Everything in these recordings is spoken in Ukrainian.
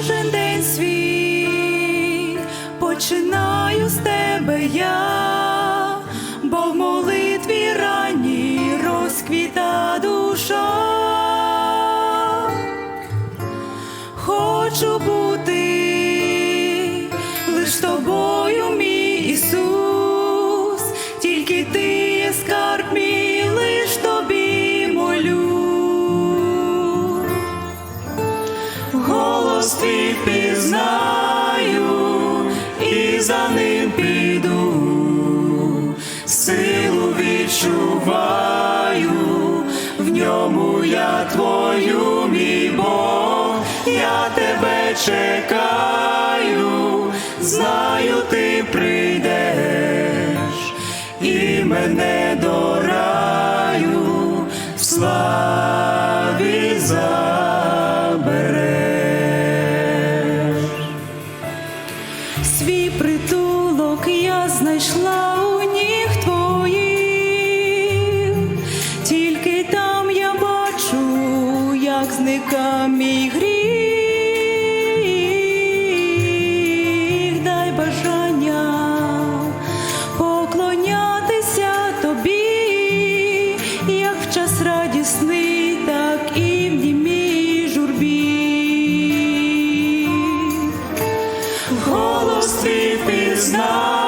кожен день свій починаю з тебе я, бо в молитві ранній розквіта душа. Хочу бути лиш тобою, мій Ісус, тільки ти є скарб мій, Голос пізнаю і за ним піду, силу відчуваю, в ньому я твою, мій я тебе чекаю, знаю, ти прийдеш і мене до раю в славі забереш. Знайшла у ніг твоїх, тільки там я бачу, як зника мій гріх, дай бажання поклонятися тобі, як в час радісний, так і в німій журбі. Голос твій пізнаю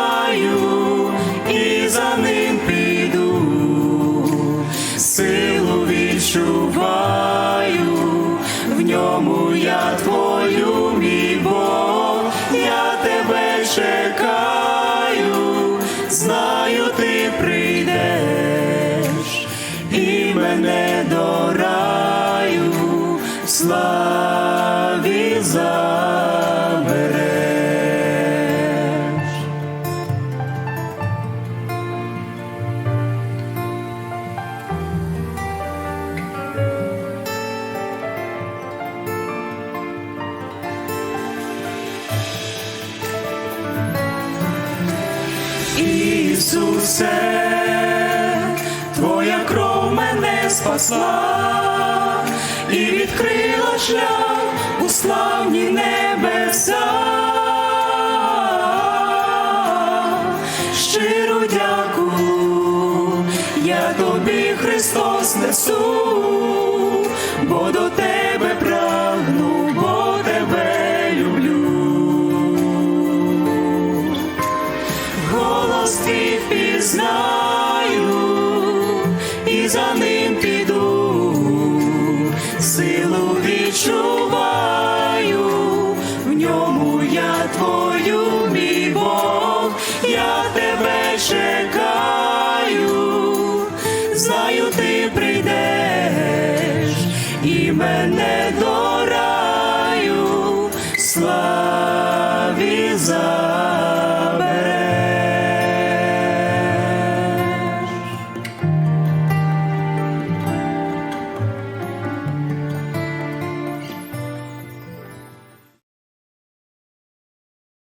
мене до раю славі забереш. Ісусе, спасла і відкрила шлях у славні небеса. Щиро дякую, я тобі, Христос, несу, бо до тебе прагну, бо тебе люблю. Голос твій впізнав ним піду, силу відчуваю, в ньому я твою, мій Бог, я тебе чекаю, знаю, ти прийдеш і мене до раю, славі за.